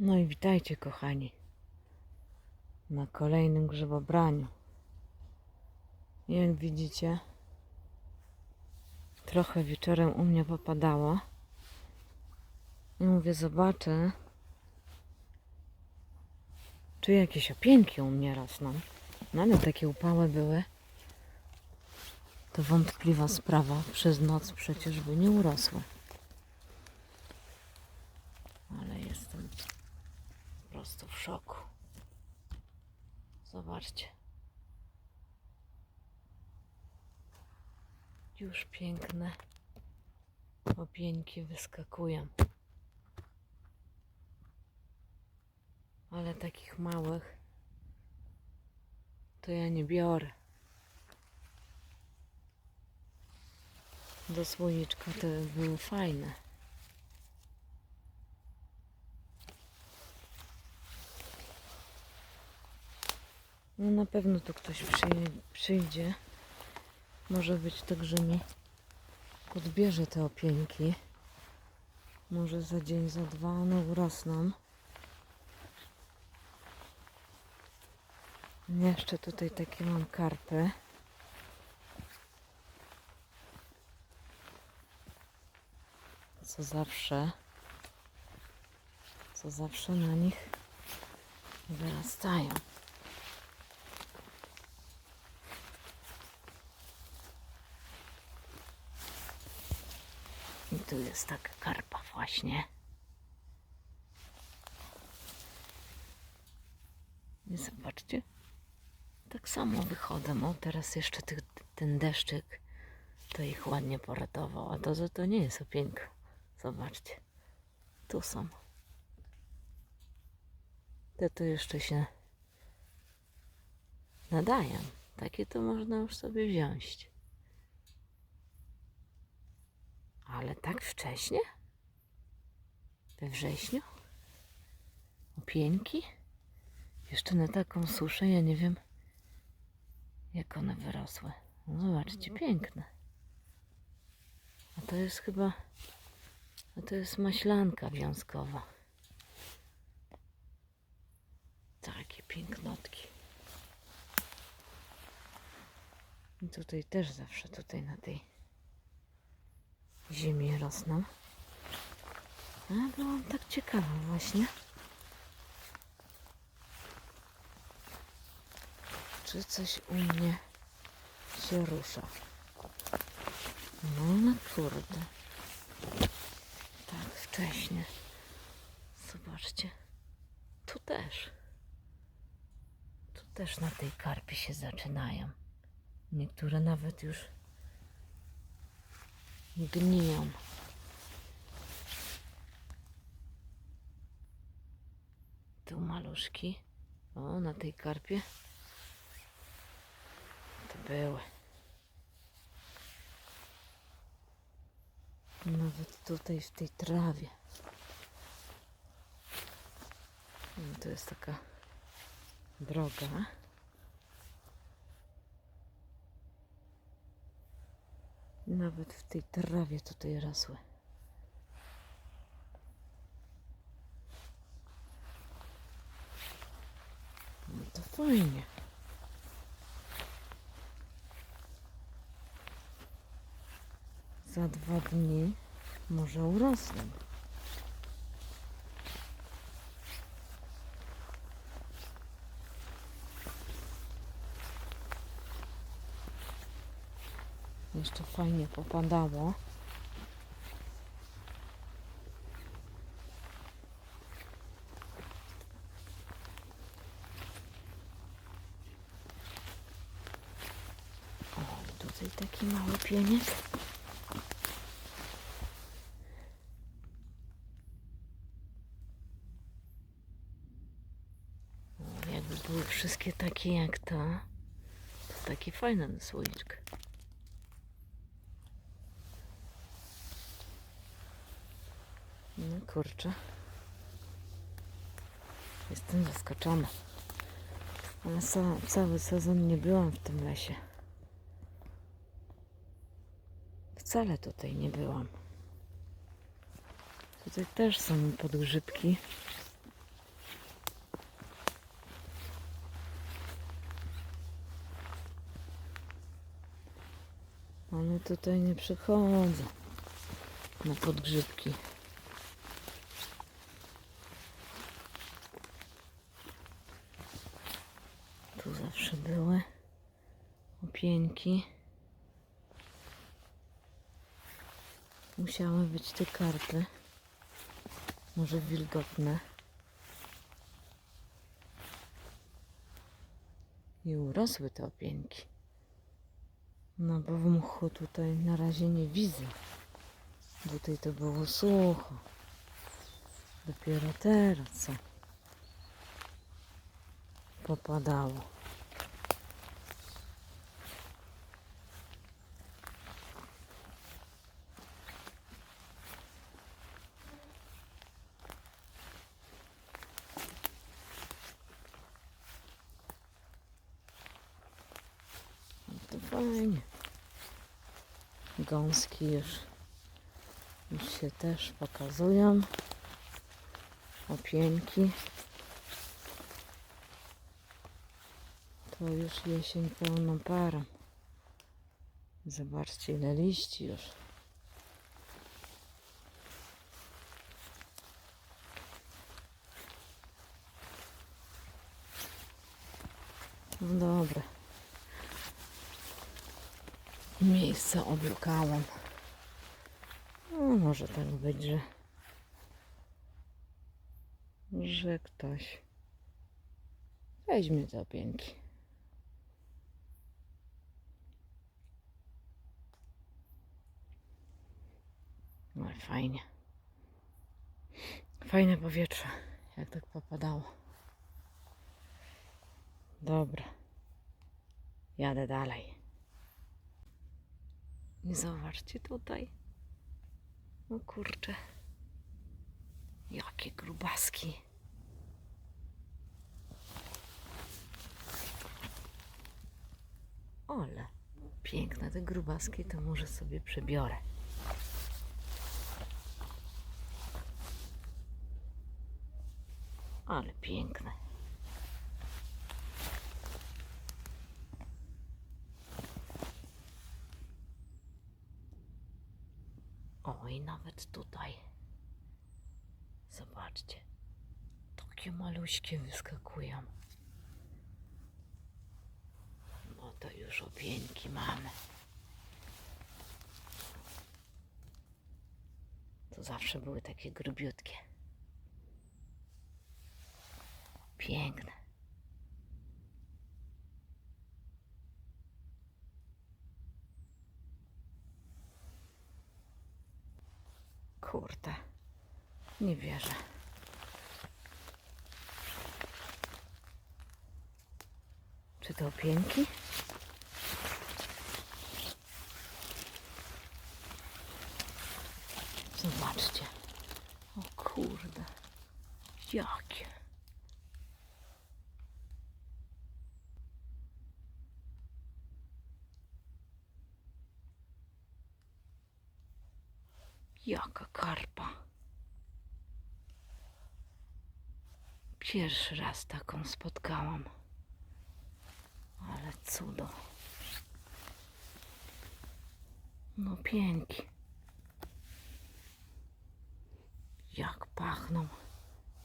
No i witajcie, kochani, na kolejnym grzybobraniu. Jak widzicie, trochę wieczorem u mnie popadało. I mówię, zobaczę, czy jakieś opieńki u mnie rosną. No ale takie upały były. To wątpliwa sprawa. Przez noc przecież by nie urosły. Ale jestem po prostu w szoku. Zobaczcie. Już piękne opieńki wyskakują. Ale takich małych to ja nie biorę. Do słoiczka te były fajne. No na pewno tu ktoś przyjdzie. Może być tak, że mi odbierze te opieńki. Może za dzień, za dwa one urosną. Jeszcze tutaj takie mam karpy. Co zawsze, co zawsze na nich wyrastają. Tu jest taka karpa właśnie. I zobaczcie. Tak samo wychodzą. O, teraz jeszcze tych, ten deszczyk to ich ładnie poratował. A to, że to nie jest opieńka. Zobaczcie. Tu są. Te tu jeszcze się nadają. Takie to można już sobie wziąć. Ale tak wcześnie? We wrześniu? Opieńki? Jeszcze na taką suszę, ja nie wiem, jak one wyrosły. No zobaczcie, piękne. A to jest chyba, a to jest maślanka wiązkowa. Takie pięknotki. I tutaj też zawsze tutaj na tej ziemi rosną. A byłam tak ciekawa właśnie. Czy coś u mnie się rusza? No na kurde. Tak wcześnie. Zobaczcie. Tu też. Tu też na tej karpie się zaczynają. Niektóre nawet już gniją. Tu maluszki. O, na tej karpie. To były. Nawet tutaj w tej trawie. No, to jest taka droga. Nawet w tej trawie tutaj rosły. No to fajnie. Za dwa dni może urosną. Jeszcze fajnie popadało. O, tutaj taki mały pieniek. Jakby były wszystkie takie jak ta, to taki fajny na No kurczę. Jestem zaskoczona. Ale cały sezon nie byłam w tym lesie. Wcale tutaj nie byłam. Tutaj też są podgrzybki. One tutaj nie przychodzą na podgrzybki. Opieńki. Musiały być te karty. Może wilgotne. I urosły te opieńki. No bo w mchu tutaj na razie nie widzę. Tutaj to było sucho. Dopiero teraz co popadało. No Gąski już, już się też pokazują. Opieńki. To już jesień pełną parą. Zobaczcie ile liści już. No dobra. Miejsce oblukałam. No, może tak być, że, że ktoś weźmie te opięki. No fajnie. Fajne powietrze, jak tak popadało. Dobra. Jadę dalej. I zobaczcie tutaj. No kurczę. Jakie grubaski. Ale piękne te grubaski, to może sobie przebiorę. Ale piękne. O, i nawet tutaj. Zobaczcie. Maluśkie wyskakują. No to już opieńki mamy. To zawsze były takie grubiutkie. Piękne. Kurde. Nie wierzę. Czy to opieńki? Zobaczcie. O kurde. Jakie. Jaka karpa. Pierwszy raz taką spotkałam. Cudo. No pięknie. Jak pachną.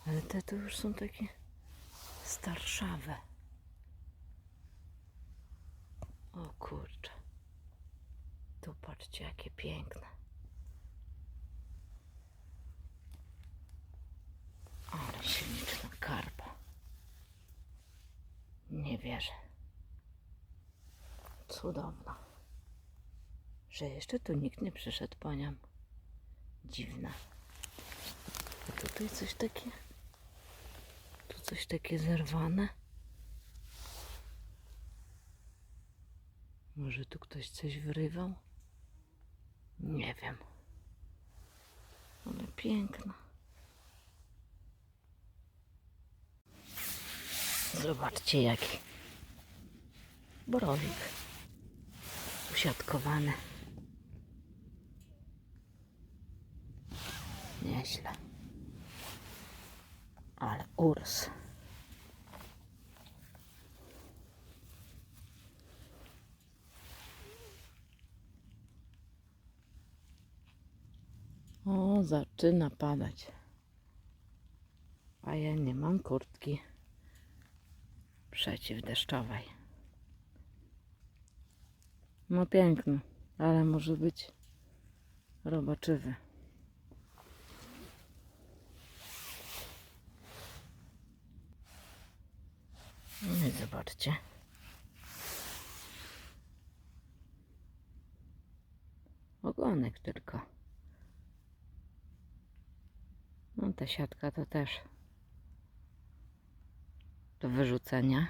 Ale te to już są takie starszawe. O kurczę. Tu patrzcie jakie piękne. Ale śliczna karpa. Nie wierzę. Cudowna. Że jeszcze tu nikt nie przyszedł po nią. Dziwna. A tutaj coś takie. Tu coś takie zerwane. Może tu ktoś coś wyrywał? Nie wiem. Ale piękna. Zobaczcie jaki borowik usiatkowane. Nieźle. Ale urs. O, zaczyna padać. A ja nie mam kurtki przeciwdeszczowej. No piękny, ale może być robaczywy. No i zobaczcie. Ogonek tylko. No ta siatka to też do wyrzucenia.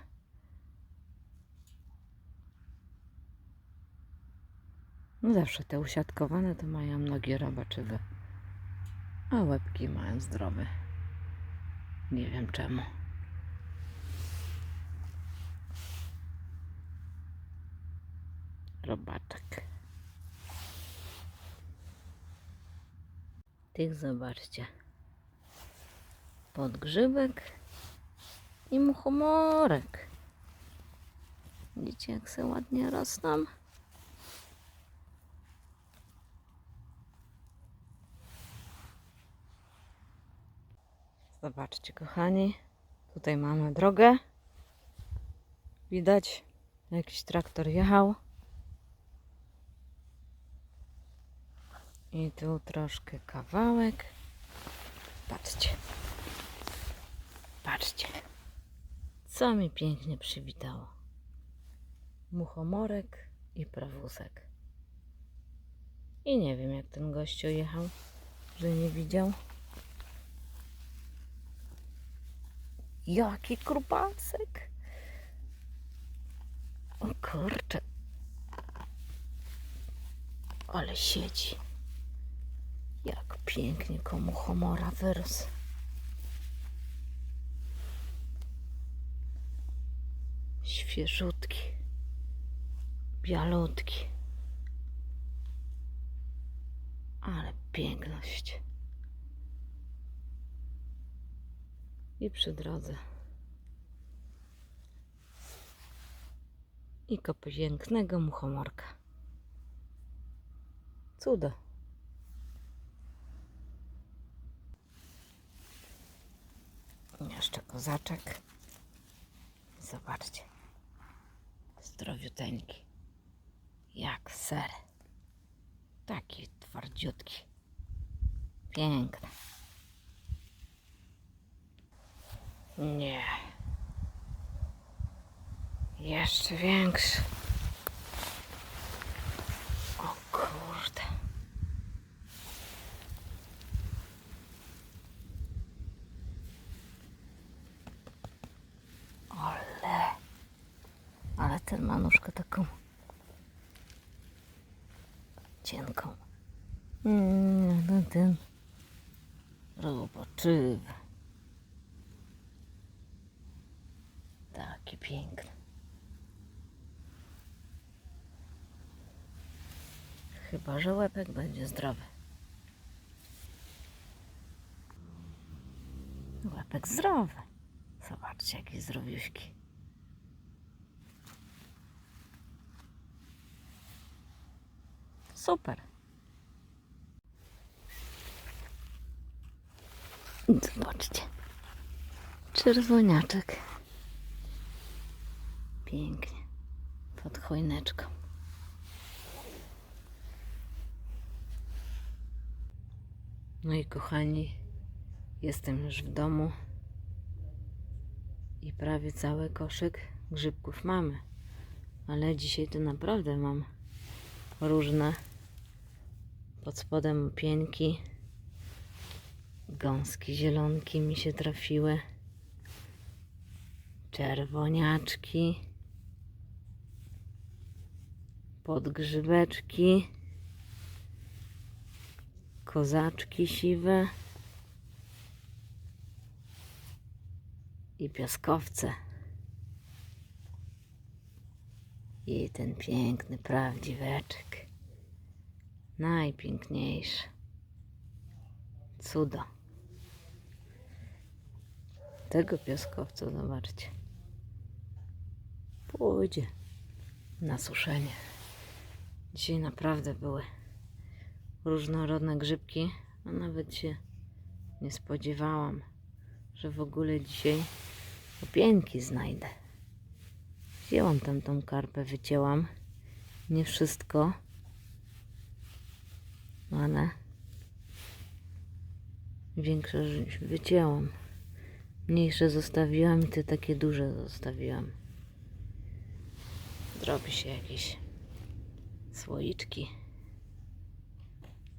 No zawsze te usiatkowane to mają nogi robaczywe, a łebki mają zdrowe. Nie wiem czemu. Robaczek. Tych zobaczcie. Podgrzybek i muchomorek. Widzicie jak se ładnie rosną? Zobaczcie kochani, tutaj mamy drogę. Widać, jakiś traktor jechał. I tu troszkę kawałek. Patrzcie. Patrzcie. Co mi pięknie przywitało. Muchomorek i prawusek. I nie wiem jak ten gościu jechał, że nie widział. Jaki krupasek. O kurczę. Ale siedzi. Jak pięknie komu homora wyrósł. Świeżutki. Bialutki. Ale piękność. I przy drodze. I kopy pięknego muchomorka. Cudo. Jeszcze kozaczek. Zobaczcie. Zdrowiuteńki. Jak ser. Taki twardziutki. Piękny. Nie. Jeszcze większy. O kurde. Ale. Ale ten ma nóżkę taką cienką. Mm, no ten roboczywy. Taki piękny. Chyba, że łepek będzie zdrowy. Łepek zdrowy. Zobaczcie, jakie zdrowiuśki. Super. Zobaczcie. Czerwoniaczek. Pięknie. Pod choineczką. No i kochani, jestem już w domu i prawie cały koszyk grzybków mamy. Ale dzisiaj to naprawdę mam różne. Pod spodem pieńki, gąski zielonki mi się trafiły, czerwoniaczki, podgrzybeczki, kozaczki siwe i piaskowce. I ten piękny prawdziweczek. Najpiękniejszy. Cudo. Tego piaskowca zobaczcie. Pójdzie na suszenie. Dzisiaj naprawdę były różnorodne grzybki, A nawet się nie spodziewałam, że w ogóle dzisiaj opieńki znajdę. Wzięłam tam tą karpę, wycięłam. Nie wszystko, ale większość wycięłam. Mniejsze zostawiłam i te takie duże zostawiłam. Zrobi się jakieś słoiczki.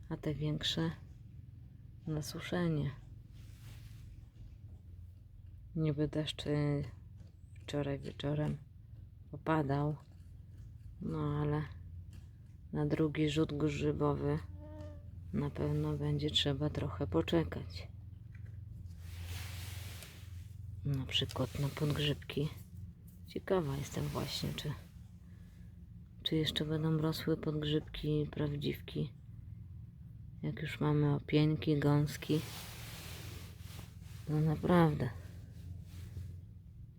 A te większe na suszenie. Niby deszcz y, wczoraj wieczorem popadał. No ale na drugi rzut grzybowy na pewno będzie trzeba trochę poczekać. Na przykład na podgrzybki. Ciekawa jestem właśnie, czy, czy jeszcze będą rosły podgrzybki prawdziwki. Jak już mamy opieńki, gąski. No naprawdę.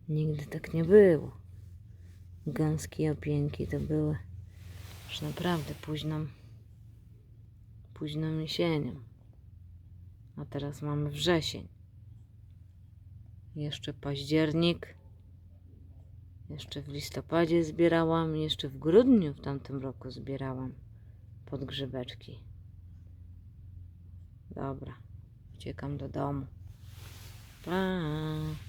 Nigdy tak nie było. Gąski opieńki to były już naprawdę późną, późną jesienią. A teraz mamy wrzesień. Jeszcze październik. Jeszcze w listopadzie zbierałam, jeszcze w grudniu w tamtym roku zbierałam podgrzybeczki. Dobra, uciekam do domu. Pa!